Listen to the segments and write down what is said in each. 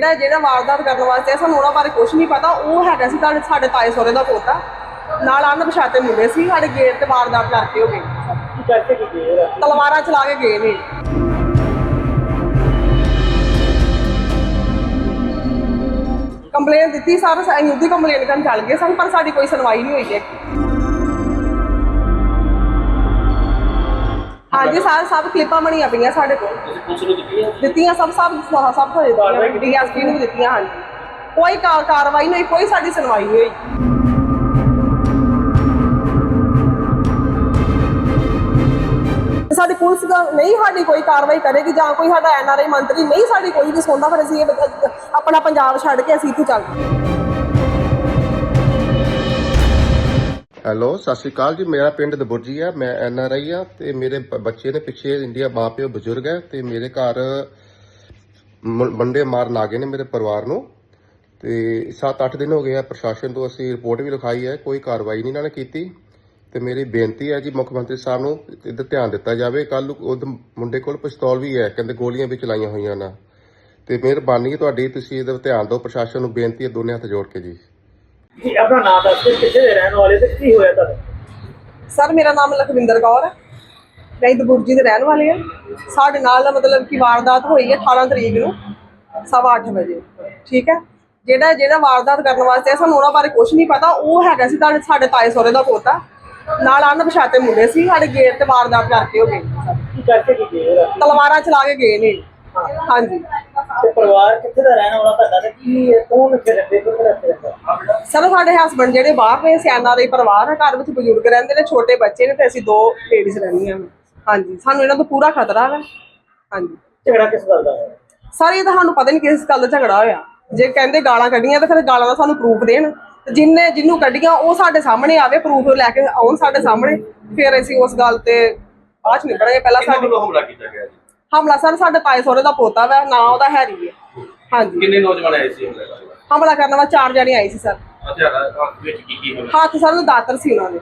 ਜਿਹੜਾ ਜਿਹੜਾ ਵਾਰਦਾਤ ਕਰਨ ਵਾਸਤੇ ਸਾਨੂੰ ਉਹਨਾਂ ਬਾਰੇ ਕੁਝ ਨਹੀਂ ਪਤਾ। ਉਹ ਹੈਗਾ ਸੀ ਤੁਹਾਡੇ ਸਾਡੇ ਤਾਏ ਸਹੁਰੇ ਦਾ ਪੋਤਾ। ਨਾਲ ਅਣਪਛਾਤੇ ਮੁੰਡੇ ਸੀ ਸਾਡੇ ਗੇਟ ਤੇ ਵਾਰਦਾਤ ਕਰਕੇ ਹੋ ਗਏ। ਕੀ ਕਰਕੇ ਕੀ ਗਏ ਤਲਵਾਰਾਂ ਚਲਾ ਕੇ ਗਏ ਨੇ। ਕੰਪਲੇਨ ਦਿੱਤੀ ਸਰ ਅਸੀਂ ਉਹਦੀ ਕੰਪਲੇਨ ਕਰਨ ਚੱਲ ਗਏ ਸਨ ਪਰ ਸਾਡੀ ਕੋਈ ਸੁਣਵਾਈ ਨਹੀਂ ਹੋਈ ਹੈ ਹਾਂਜੀ ਸਰ ਸਭ ਕਲਿੱਪਾਂ ਬਣੀਆਂ ਪਈਆਂ ਸਾਡੇ ਕੋਲ। ਤੁਸੀਂ ਪੁਲਿਸ ਨੂੰ ਦਿੱਤੀ ਦਿੱਤੀਆਂ ਸਭ ਸਭ ਸਭ ਤੋਂ ਦਿੱਤੀਆਂ, ਡੀਐਸਪੀ ਨੂੰ ਵੀ ਦਿੱਤੀਆਂ, ਹਾਂਜੀ। ਕੋਈ ਕਾ- ਕਾਰਵਾਈ ਨਹੀਂ ਕੋਈ ਸਾਡੀ ਸੁਣਵਾਈ ਨਹੀਂ ਹੋਈ। ਤੇ ਸਾਡੀ ਪੁਲਿਸ ਦਾ ਨਹੀਂ ਸਾਡੀ ਕੋਈ ਕਾਰਵਾਈ ਕਰੇਗੀ ਜਾਂ ਕੋਈ ਸਾਡਾ ਐਨਆਰਆਈ ਮੰਤਰੀ ਨਹੀਂ ਸਾਡੀ ਕੋਈ ਵੀ ਸੁਣਦਾ, ਫਿਰ ਅਸੀਂ ਇਹ ਆਪਣਾ ਪੰਜਾਬ ਛੱਡ ਕੇ ਅਸੀਂ ਇੱਥੇ ਚੱਲ ਪਏ ਹੈਲੋ, ਸਤਿ ਸ਼੍ਰੀ ਅਕਾਲ ਜੀ, ਮੇਰਾ ਪਿੰਡ ਦਬੁਰਜੀ ਆ, ਮੈਂ ਐਨ ਆਰ ਆਈ ਆ ਤੇ ਮੇਰੇ ਬ- ਬੱਚੇ ਨੇ ਪਿੱਛੇ ਇੰਡੀਆ ਮਾਪਿਓ ਬਜ਼ੁਰਗ ਹੈ ਤੇ ਮੇਰੇ ਘਰ ਮ- ਮੰਡੇ ਮਾਰਨ ਆ ਗਏ ਨੇ ਮੇਰੇ ਪਰਿਵਾਰ ਨੂੰ ਤੇ 7-8 ਦਿਨ ਹੋ ਗਏ ਆ, ਪ੍ਰਸ਼ਾਸਨ ਤੋਂ ਅਸੀਂ ਰਿਪੋਰਟ ਵੀ ਲਿਖਾਈ ਹੈ ਕੋਈ ਕਾਰਵਾਈ ਨਹੀਂ ਇਹਨਾਂ ਨੇ ਕੀਤੀ ਤੇ ਮੇਰੀ ਬੇਨਤੀ ਹੈ ਜੀ ਮੁੱਖ ਮੰਤਰੀ ਸਾਹਿਬ ਨੂੰ ਇੱਧਰ ਧਿਆਨ ਦਿੱਤਾ ਜਾਵੇ ਕੱਲ ਉਹ ਮੁੰਡੇ ਕੋਲ ਪਿਸਤੌਲ ਵੀ ਹੈ, ਕਹਿੰਦੇ ਗੋਲੀਆਂ ਵੀ ਚਲਾਈਆਂ ਹੋਈਆਂ ਨਾ ਤੇ ਮਿਹਰਬਾਨੀ ਹੈ ਤੁਹਾਡੀ, ਤੁਸੀਂ ਇਹਦਾ ਧਿਆਨ ਦਿਓ, ਪ੍ਰਸ਼ਾਸਨ ਨੂੰ ਬੇਨਤੀ ਹੈ ਦੋਨੇ ਹੱਥ ਜੋੜ ਕੇ ਜੀ। ਜੀ ਆਪਣਾ ਨਾਮ ਦੱਸ ਕੇ ਕਿੱਥੇ ਦੇ ਰਹਿਣ ਵਾਲੇ ਤੇ ਕੀ ਹੋਇਆ ਤੁਹਾਡੇ? ਸਰ ਮੇਰਾ ਨਾਮ ਲਖਵਿੰਦਰ ਕੌਰ ਹੈ। ਮੈਂ ਦਬੁਰਜੀ ਦੇ ਰਹਿਣ ਵਾਲੇ ਹਾਂ। ਸਾਡੇ ਨਾਲ ਮਤਲਬ ਕਿ ਵਾਰਦਾਤ ਹੋਈ ਹੈ 18 ਤਰੀਕ ਨੂੰ ਸਵਾ ਅੱਠ ਵਜੇ। ਠੀਕ ਹੈ? ਜਿਹੜਾ ਜਿਹੜਾ ਵਾਰਦਾਤ ਕਰਨ ਵਾਸਤੇ ਸਾਨੂੰ ਉਹਨਾਂ ਬਾਰੇ ਕੁਝ ਨਹੀਂ ਪਤਾ। ਉਹ ਹੈਗਾ ਸੀ ਤੁਹਾਡੇ ਸਾਡੇ ਤਾਏ ਸਹੁਰੇ ਦਾ ਪੋਤਾ। ਨਾਲ ਅਣਪਛਾਤੇ ਮੁੰਡੇ ਸੀ ਸਾਡੇ ਗੇਟ ਤੇ ਵਾਰਦਾਤ ਕਰਕੇ ਹੋ ਗਏ ਕੀ ਕਰਕੇ ਕੀ ਗਏ ਤਲਵਾਰਾਂ ਚਲਾ ਕੇ ਗਏ ਨੇ। ਹਾਂਜੀ। ਤੇ ਪਰਿਵਾਰ ਕਿੱਥੇ ਦਾ ਰਹਿਣ ਵਾਲਾ ਤੁਹਾਡਾ ਤੇ ਕੀ ਕੌਣ ਇੱਥੇ ਰਹਿੰਦੇ? ਕਿੱਥੇ ਰਹਿੰਦੇ? ਸਰ ਸਾਡੇ ਹਸਬੰਡ ਜਿਹੜੇ ਬਾਹਰ ਨੇ ਸਿਆਣਾ ਦੇ ਪਰਿਵਾਰ ਹੈ ਘਰ ਵਿੱਚ ਬਜ਼ੁਰਗ ਰਹਿੰਦੇ ਨੇ ਛੋਟੇ ਬੱਚੇ ਨੇ ਤੇ ਅਸੀਂ ਦੋ ਲੇਡੀਜ਼ ਰਹਿੰਦੀਆਂ ਨੇ। ਹਾਂਜੀ ਸਾਨੂੰ ਇਹਨਾਂ ਤੋਂ ਪੂਰਾ ਖਤਰਾ ਹੈ ਹਾਂਜੀ। ਝਗੜਾ ਕਿਸ ਗੱਲ ਦਾ ਹੈ ਸਰ ਇਹ ਤਾਂ ਸਾਨੂੰ ਪਤਾ ਨਹੀਂ ਕਿਸ ਗੱਲ ਦਾ ਝਗੜਾ ਹੋਇਆ। ਜੇ ਕਹਿੰਦੇ ਗਾਲਾਂ ਕੱਢੀਆਂ ਤਾਂ ਫਿਰ ਗਾਲਾਂ ਦਾ ਸਾਨੂੰ ਪ੍ਰੂਫ ਦੇਣ। ਤੇ ਜਿੰਨੇ ਜਿਹਨੂੰ ਕੱਢੀਆਂ ਉਹ ਸਾਡੇ ਸਾਹਮਣੇ ਆਵੇ ਪ੍ਰੂਫ ਲੈ ਕੇ ਆਉਣ ਸਾਡੇ ਸਾਹਮਣੇ। ਫਿਰ ਅਸੀਂ ਉਸ ਗੱਲ ਤੇ ਬਾਅਦ ਚ ਨਿਬੜਾਂਗੇ। ਪਹਿਲਾਂ ਸਾਡੀ ਹਮਲਾ ਕੀਤਾ ਗਿਆ ਜੀ? ਹਮਲਾ ਸਰ ਸਾਡੇ ਤਾਏ ਸਹੁਰੇ ਦਾ ਪੋਤਾ ਵਾ ਨਾਂ ਉਹਦਾ ਹੈਰੀ ਹੈ ਹਾਂਜੀ। ਕਿੰਨੇ ਨੌਜਵਾਨ ਆਏ ਸੀ ਹਮਲੇ ਕਰਨ? ਹਮਲਾ ਕਰਨ ਵਾਲਾ ਚਾਰ ਜਣੇ ਆਏ ਸੀ ਸਰ। ਹਥਿਆਰਾਂ ਹੱਥ ਵਿੱਚ ਕੀ ਕੀ ਹੋਣਾ ਹੱਥ ਸਰ ਨੂੰ ਦਾਤਰ ਸੀ ਉਹਨਾਂ ਦੇ।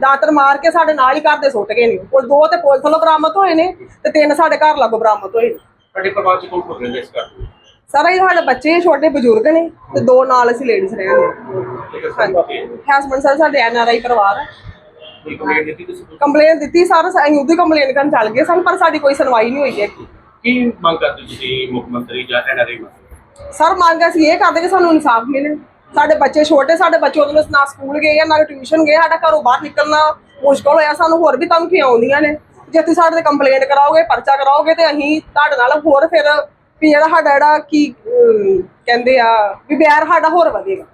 ਦਾਤਰ ਮਾਰ ਕੇ ਸਾਡੇ ਨਾਲ ਹੀ ਘਰ ਦੇ ਸੁੱਟ ਗਏ ਨੇ। ਉਹ ਦੋ ਤੇ ਪੁਲਿਸ ਵੱਲੋਂ ਬਰਾਮਦ ਹੋਏ ਨੇ ਤੇ ਤਿੰਨ ਸਾਡੇ ਘਰ ਲਾਗੋਂ ਬਰਾਮਦ ਹੋਏ ਨੇ। ਤੁਹਾਡੇ ਪਰਿਵਾਰ ਚ ਕੌਣ ਕੌਣ ਰਹਿੰਦੇ ਇਸ ਘਰ ਵਿੱਚ? ਸਰ ਇਹ ਸਾਡੇ ਬੱਚੇ ਛੋਟੇ ਬਜ਼ੁਰਗ ਨੇ ਤੇ ਦੋ ਨਾਲ ਅਸੀਂ ਲੇਡੀਜ਼ ਰਹਿੰਦੇ ਠੀਕ ਹੈ ਸਰ ਓਕੇ। ਹਸਬੰਡ ਸਰ ਸਾਡੇ ਐਨ ਆਰ ਆਈ ਪਰਿਵਾਰ ਹੈ ਕੋਈ ਕੰਪਲੇਂਟ ਦਿੱਤੀ ਤੁਸੀਂ ਪੁਲਿਸ ਕੰਪਲੇਨ ਦਿੱਤੀ ਸਰ ਅਸੀਂ ਉਹਦੀ ਕੰਪਲੇਨ ਕਰਨ ਚੱਲ ਗਏ ਸਨ ਪਰ ਸਾਡੀ ਕੋਈ ਸੁਣਵਾਈ ਨਹੀਂ ਹੋਈ ਹੈ? ਕੀ ਮੰਗ ਕਰਦੇ ਤੁਸੀਂ ਮੁੱਖ ਮੰਤਰੀ ਜਾਂ ਐਨਆਰਆਈ ਸਰ ਮੰਗ ਅਸੀਂ ਇਹ ਕਰਦੇ ਕਿ ਸਾਨੂੰ ਇਨਸਾਫ ਮਿਲੇ। ਸਾਡੇ ਬੱਚੇ ਛੋਟੇ ਸਾਡੇ ਬੱਚੇ ਉਹਦੇ ਨਾ ਸਕੂਲ ਗਏ ਆ ਨਾ ਟਿਊਸ਼ਨ ਗਏ ਸਾਡਾ ਘਰੋਂ ਬਾਹਰ ਨਿਕਲਣਾ ਮੁਸ਼ਕਲ ਹੋਇਆ ਸਾਨੂੰ ਹੋਰ ਵੀ ਧਮਕੀਆਂ ਆਉਂਦੀਆਂ ਨੇ। ਜੇ ਤੁਸੀਂ ਸਾਡੇ ਤੇ ਕੰਪਲੇਂਟ ਕਰਾਓਗੇ ਪਰਚਾ ਕਰਾਓਗੇ ਤੇ ਅਸੀਂ ਤੁਹਾਡੇ ਨਾਲ ਹੋਰ ਫਿਰ ਵੀ ਜਿਹੜਾ ਸਾਡਾ ਜਿਹੜਾ ਕੀ ਅਮ, ਕਹਿੰਦੇ ਆ ਵੀ ਬਿਆਰ ਸਾਡਾ ਹੋਰ ਵਧੇਗਾ।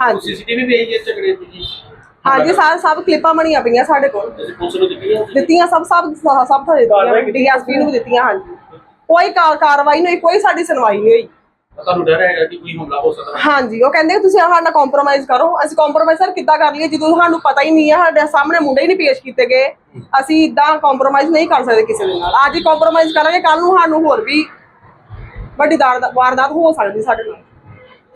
ਹਾਂਜੀ। ਸੀਸੀਟੀਵੀ ਵੀ ਆਈ ਹੈ ਝਗੜੇ ਦੀ ਜੀ? ਹਾਂਜੀ ਸਾਰੇ ਸਭ ਕਲਿੱਪਾਂ ਬਣੀਆਂ ਪਈਆਂ ਸਾਡੇ ਕੋਲ। ਤੁਸੀਂ ਪੁਲਿਸ ਨੂੰ ਦਿੱਤੀ ਹੈ ਦਿੱਤੀਆਂ ਸਭ ਸਭ ਸਭ ਤੋਂ ਦਿੱਤੀਆਂ। ਡੀਐਸਪੀ ਨੂੰ? ਵੀ ਦਿੱਤੀਆਂ ਹਾਂਜੀ। ਕੋਈ ਕਾਰਵਾਈ ਨਹੀਂ ਹੋਈ ਕੋਈ ਸਾਡੀ ਸੁਣਵਾਈ ਨਹੀਂ ਹੋਈ। ਤੁਹਾਨੂੰ ਡਰ ਹੈਗਾ ਕਿ ਕੋਈ ਹਮਲਾ ਹੋ ਸਕਦਾ? ਹੈ ਹਾਂਜੀ ਉਹ ਕਹਿੰਦੇ ਕਿ ਤੁਸੀਂ ਸਾਡੇ ਨਾਲ ਕੰਪਰੋਮਾਈਜ਼ ਕਰੋ। ਅਸੀਂ ਕੰਪਰੋਮਾਈਜ਼ ਸਰ ਕਿੱਦਾਂ ਕਰ ਲਈਏ? ਜਦੋਂ ਸਾਨੂੰ ਪਤਾ ਹੀ ਨਹੀਂ ਹੈ ਸਾਡੇ ਸਾਹਮਣੇ ਮੁੰਡੇ ਹੀ ਨਹੀਂ ਪੇਸ਼ ਕੀਤੇ ਗਏ। ਅਸੀਂ ਇਦਾਂ ਕੰਪਰੋਮਾਈਜ਼ ਨਹੀਂ ਕਰ ਸਕਦੇ ਕਿਸੇ ਦੇ ਨਾਲ। ਅੱਜ ਹੀ ਕੰਪਰੋਮਾਈਜ਼ ਕਰਾਂਗੇ ਕੱਲ ਨੂੰ ਸਾਨੂੰ ਹੋਰ ਵੀ ਵੱਡੀ ਦਾਰ- ਵਾਰਦਾਤ ਹੋ ਸਕਦੀ ਸਾਡੇ ਨਾਲ।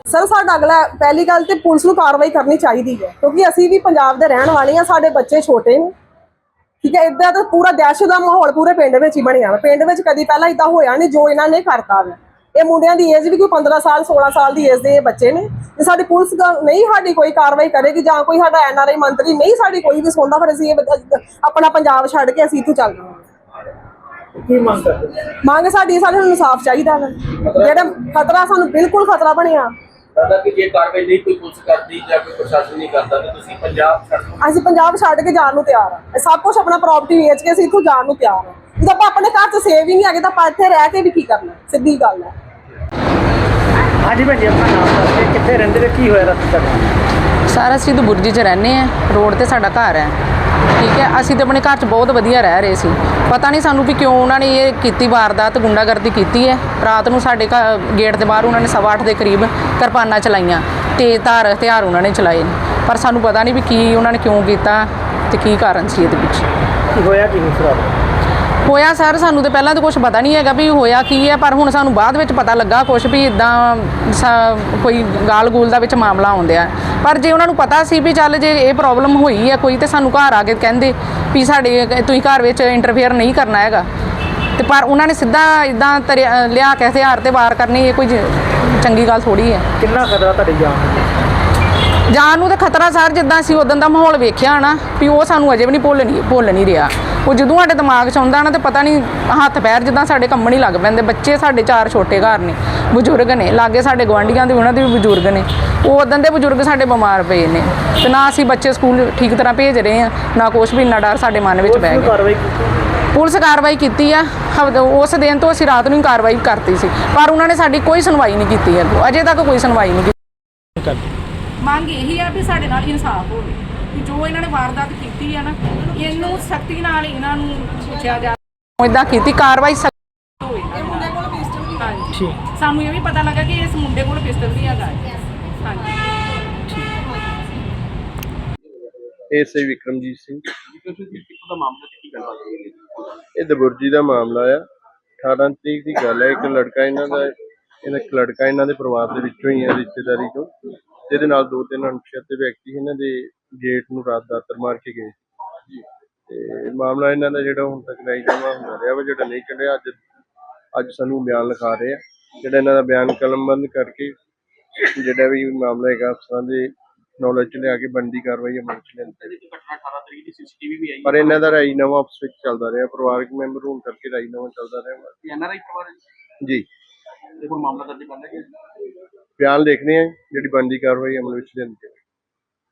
ਸਰ ਸਾਡਾ ਅਗਲਾ ਪਹਿਲੀ ਗੱਲ ਤੇ ਪੁਲਿਸ ਨੂੰ ਕਾਰਵਾਈ ਕਰਨੀ ਚਾਹੀਦੀ ਹੈ ਕਿਉਂਕਿ ਅਸੀਂ ਵੀ ਪੰਜਾਬ ਦੇ ਰਹਿਣ ਵਾਲੇ ਹਾਂ ਸਾਡੇ ਬੱਚੇ ਛੋਟੇ ਨੇ। ਠੀਕ ਹੈ ਇਦਾਂ ਤਾਂ ਪੂਰਾ ਦਹਿਸ਼ਤ ਦਾ ਮਾਹੌਲ ਪੂਰੇ ਪਿੰਡ ਵਿੱਚ ਹੀ ਬਣਿਆ ਵਾ। ਪਿੰਡ ਵਿੱਚ ਕਦੀ ਪਹਿਲਾਂ ਇਦਾਂ ਹੋਇਆ ਨਹੀਂ ਜੋ ਇਹਨਾਂ ਨੇ ਕਰਤਾ ਵਾ। ਇਹ ਮੁੰਡਿਆਂ ਦੀ ਏਜ ਵੀ ਕੋਈ 15 ਸਾਲ 16 ਸਾਲ ਦੀ ਏਜ ਦੇ ਬੱਚੇ ਨੇ। ਤੇ ਸਾਡੀ ਪੁਲਿਸ ਨਹੀਂ ਸਾਡੀ ਕੋਈ ਕਾਰਵਾਈ ਕਰੇਗੀ ਜਾਂ ਕੋਈ ਸਾਡਾ ਐਨਆਰਆਈ ਮੰਤਰੀ ਨਹੀਂ ਸਾਡੀ ਕੋਈ ਵੀ ਸੁਣਦਾ ਫਿਰ ਅਸੀਂ ਇਹ ਆਪਣਾ ਪੰਜਾਬ ਛੱਡ ਕੇ ਅਸੀਂ ਇੱਥੋਂ ਚੱਲ ਜਾਵਾਂਗੇ। ਕੀ ਮੰਗ ਕਰਦੇ ਮੰਗ ਸਾਡੀ ਸਾਡੇ ਨੂੰ ਇਨਸਾਫ ਚਾਹੀਦਾ ਹੈ ਜਿਹੜਾ ਖਤਰਾ ਸਾਨੂੰ ਬਿਲਕੁਲ ਖਤਰਾ ਬਣਿਆ ਲੱਗਦਾ ਕਿ ਜੇ ਕਾਰਵਾਈ ਨਹੀਂ ਕੋਈ ਪੁਲਿਸ ਕਰਦੀ ਜਾਂ ਕੋਈ ਪ੍ਰਸ਼ਾਸਨ ਨਹੀਂ ਕਰਦਾ ਤਾਂ ਤੁਸੀਂ ਪੰਜਾਬ ਛੱਡ ਦਿਓ। ਅਸੀਂ ਪੰਜਾਬ ਛੱਡ ਕੇ ਜਾਣ ਨੂੰ ਤਿਆਰ ਆ ਇਹ ਸਭ ਕੁਝ ਆਪਣਾ ਪ੍ਰਾਪਰਟੀ ਵੇਚ ਕੇ ਅਸੀਂ ਇੱਥੋਂ ਜਾਣ ਨੂੰ ਤਿਆਰ ਆ ਜੇ ਆਪਾਂ ਆਪਣੇ ਘਰ 'ਚ ਸੇਵ ਹੀ ਨਹੀਂ ਹੈਗੇ ਤਾਂ ਆਪਾਂ ਇੱਥੇ ਰਹਿ ਕੇ ਵੀ ਕੀ ਕਰਨਾ? ਸਿੱਧੀ ਗੱਲ ਹੈ। ਹਾਂਜੀ ਭੈਣ ਜੀ ਆਪਣਾ ਨਾਮ ਦੱਸ ਕੇ ਕਿੱਥੇ ਰਹਿੰਦੇ ਤੇ ਕੀ ਹੋਇਆ ਰਾਤੀ ਤੁਹਾਡਾ? ਸਾਰਾ ਅਸੀਂ ਤਾਂ ਬੁਰਜੀ 'ਚ ਰਹਿੰਦੇ ਆ ਰੋਡ ਤੇ ਸਾਡਾ ਘਰ ਹੈ। ਠੀਕ ਹੈ, ਅਸੀਂ ਤਾਂ ਆਪਣੇ ਘਰ 'ਚ ਬਹੁਤ ਵਧੀਆ ਰਹਿ ਰਹੇ ਸੀ। ਪਤਾ ਨਹੀਂ ਸਾਨੂੰ ਵੀ ਕਿਉਂ ਉਹਨਾਂ ਨੇ ਇਹ ਕੀਤੀ ਵਾਰਦਾਤ, ਗੁੰਡਾਗਰਦੀ ਕੀਤੀ ਹੈ। ਰਾਤ ਨੂੰ ਸਾਡੇ ਘਰ ਗੇਟ ਦੇ ਬਾਹਰ ਉਹਨਾਂ ਨੇ ਸਵਾ ਅੱਠ ਦੇ ਕਰੀਬ ਕਿਰਪਾਨਾਂ ਚਲਾਈਆਂ। ਤੇਜ਼ ਧਾਰ, ਹਥਿਆਰ ਉਹਨਾਂ ਨੇ ਚਲਾਏ ਨੇ। ਪਰ ਸਾਨੂੰ ਪਤਾ ਨਹੀਂ ਵੀ ਕੀ ਉਹਨਾਂ ਨੇ ਕਿਉਂ ਕੀਤਾ ਤੇ ਕੀ ਕਾਰਨ ਸੀ ਇਹਦੇ ਵਿੱਚ। ਹੋਇਆ ਕੀ ਨਹੀਂ ਹੋਇਆ ਸਰ, ਸਾਨੂੰ ਤੇ ਪਹਿਲਾਂ ਤਾਂ ਕੁਝ ਪਤਾ ਨਹੀਂ ਹੈਗਾ ਵੀ ਹੋਇਆ ਕੀ ਹੈ, ਪਰ ਹੁਣ ਸਾਨੂੰ ਬਾਅਦ ਵਿੱਚ ਪਤਾ ਲੱਗਾ ਕੁਝ ਵੀ ਇਦਾਂ ਕੋਈ ਗਾਲ ਗੂਲ ਦਾ ਵਿੱਚ ਮਾਮਲਾ ਆਉਂਦਿਆ। ਪਰ ਜੇ ਉਹਨਾਂ ਨੂੰ ਪਤਾ ਸੀ ਵੀ ਚੱਲ ਜੇ ਇਹ ਪ੍ਰੋਬਲਮ ਹੋਈ ਹੈ ਕੋਈ ਤੇ ਸਾਨੂੰ ਘਰ ਆ ਕੇ ਕਹਿੰਦੇ ਵੀ ਸਾਡੇ ਤੁਸੀਂ ਘਰ ਵਿੱਚ ਇੰਟਰਫੇਅਰ ਨਹੀਂ ਕਰਨਾ ਹੈਗਾ। ਤੇ ਪਰ ਉਹਨਾਂ ਨੇ ਸਿੱਧਾ ਇਦਾਂ ਲਿਆ ਕੇ ਹਥਿਆਰ ਤੇ ਵਾਰ ਕਰਨੀ, ਇਹ ਕੋਈ ਚੰਗੀ ਗੱਲ ਥੋੜੀ ਹੈ। ਕਿੰਨਾ ਖਤਰਾ ਤੁਹਾਡੀ ਜਾਨ ਨੂੰ? ਜਾਨ ਨੂੰ ਤੇ ਖਤਰਾ ਸਰ ਜਿੱਦਾਂ ਅਸੀਂ ਉਦੋਂ ਦਾ ਮਾਹੌਲ ਵੇਖਿਆ ਨਾ ਵੀ ਉਹ ਸਾਨੂੰ ਅਜੇ ਵੀ ਨਹੀਂ ਭੁੱਲ ਨਹੀਂ ਭੁੱਲ ਨਹੀਂ ਰਿਹਾ। ਉਹ ਜਦੋਂ ਸਾਡੇ ਦਿਮਾਗ 'ਚ ਆਉਂਦਾ ਨਾ ਤੇ ਪਤਾ ਨਹੀਂ ਹੱਥ ਪੈਰ ਜਿੱਦਾਂ ਸਾਡੇ ਕੰਮਣ ਹੀ ਲੱਗ ਪੈਂਦੇ। ਬੱਚੇ ਸਾਡੇ ਚਾਰ ਛੋਟੇ ਘਰ ਨੇ ਬਜ਼ੁਰਗ ਨੇ ਲਾਗੇ ਸਾਡੇ ਗਵਾਂਢੀਆਂ ਦੇ ਉਹਨਾਂ ਦੇ ਵੀ ਬਜ਼ੁਰਗ ਨੇ। ਉਹ ਉਦੋਂ ਦੇ ਬਜ਼ੁਰਗ ਸਾਡੇ ਬਿਮਾਰ ਪਏ ਨੇ ਤੇ ਨਾ ਅਸੀਂ ਬੱਚੇ ਸਕੂਲ ਠੀਕ ਤਰ੍ਹਾਂ ਭੇਜ ਰਹੇ ਆ ਨਾ ਕੁਛ ਵੀ ਇੰਨਾ ਡਰ ਸਾਡੇ ਮਨ ਵਿੱਚ ਬਹਿ ਗਿਆ। ਪੁਲਿਸ ਕਾਰਵਾਈ ਕੀਤੀ ਆ ਉਸ ਦਿਨ ਤੋਂ ਅਸੀਂ ਰਾਤ ਨੂੰ ਹੀ ਕਾਰਵਾਈ ਕਰਤੀ ਸੀ। ਪਰ ਉਹਨਾਂ ਨੇ ਸਾਡੀ ਕੋਈ ਸੁਣਵਾਈ ਨਹੀਂ ਕੀਤੀ ਹੈ ਅਜੇ ਤੱਕ ਕੋਈ ਸੁਣਵਾਈ ਨਹੀਂ ਕੀਤੀ। ਮੰਗ ਇਹੀ ਆ ਵੀ ਸਾਡੇ ਨਾਲ ਇਨਸਾਫ ਹੋਵੇ ਕਿ ਜੋ ਇਹਨਾਂ ਨੇ ਵਾਰਦਾਤ ਕੀਤੀ ਆ ਨਾ ਇਹਨੂੰ ਸਖਤੀ ਨਾਲ ਇਹਨਾਂ ਨੂੰ ਪੁੱਛਿਆ ਜਾ ਇਦਾਂ ਕੀਤੀ ਕਾਰਵਾਈ ਸਖਤ ਹੋਵੇ। ਹਾਂਜੀ। ਠੀਕ। ਸਾਨੂੰ ਇਹ ਵੀ ਪਤਾ ਲੱਗਾ ਕਿ ਇਸ ਮੁੰਡੇ ਕੋਲ ਪਿਸਤਲ ਵੀ ਹੈਗਾ। ਹੈ। ਹਾਂਜੀ। S A Vikramjit Singh? ਇਹ ਦਬੁਰਜੀ ਦਾ ਮਾਮਲਾ ਆ। 18 ਤਰੀਕ ਦੀ ਗੱਲ ਹੈ ਇੱਕ ਲੜਕਾ ਇਹਨਾਂ ਦਾ ਇਹਨਾਂ ਇੱਕ ਲੜਕਾ ਇਹਨਾਂ ਦੇ ਪਰਿਵਾਰ ਦੇ ਵਿੱਚੋਂ ਹੀ ਹੈ ਰਿਸ਼ਤੇਦਾਰੀ ਤੋਂ ਜਿਹਦੇ ਨਾਲ ਦੋ ਤਿੰਨ ਅਣਪਛਾਤੇ ਵਿਅਕਤੀ ਇਹਨਾਂ ਦੇ ਗੇਟ ਨੂੰ ਰਾਤ ਦਾਤਰ ਮਾਰ ਕੇ ਗਏ ਤੇ ਮਾਮਲਾ ਇਹਨਾਂ ਦਾ ਜਿਹੜਾ ਹੁਣ ਤੱਕ ਨਹੀਂ ਜਮਾ ਹੁੰਦਾ ਰਿਹਾ ਵਾ ਜਿਹੜਾ ਨਹੀਂ ਚੱਲਿਆ ਅੱਜ ਅੱਜ ਸਾਨੂੰ ਬਿਆਨ ਲਿਖਾ ਰਹੇ ਆ। ਜਿਹੜਾ ਇਹਨਾਂ ਦਾ ਬਿਆਨ ਕਲਮਬੰਦ ਕਰਕੇ ਜਿਹੜਾ ਵੀ ਮਾਮਲਾ ਹੈਗਾ ਅਫਸਰਾਂ ਦੇ ਨੌਲੇਜ ਚ ਲਿਆ ਕੇ ਬਣਦੀ ਕਾਰਵਾਈ ਅਮਲ ਚ ਲਿਆਂਦੀ ਇਹਦੇ ਚ ਘਟਨਾ 18 ਤਰੀਕ ਦੀ ਸੀਸੀਟੀਵੀ ਵੀ ਆਈ। ਪਰ ਇਹਨਾਂ ਦਾ ਰਾਜੀਨਾਮਾ ਆਪਸ ਵਿੱਚ ਚੱਲਦਾ ਰਿਹਾ ਪਰਿਵਾਰਕ ਮੈਂਬਰ ਹੋਣ ਕਰਕੇ ਰਾਜੀਨਾਮਾ ਚੱਲਦਾ ਰਿਹਾ ਹੈ ਐਨਆਰਆਈ ਪਰਿਵਾਰ ਹੈ ਜੀ। ਤੇ ਹੁਣ ਮਾਮਲਾ ਦਰਜ ਕਰ ਲਿਆ ਗਿਆ ਬਿਆਨ ਲਿਖਨੇ ਆ ਜਿਹੜੀ ਬਣਦੀ ਕਾਰਵਾਈ ਅਮਲ ਵਿੱਚ ਲਿਆਂਦੀ ਜਾਵੇ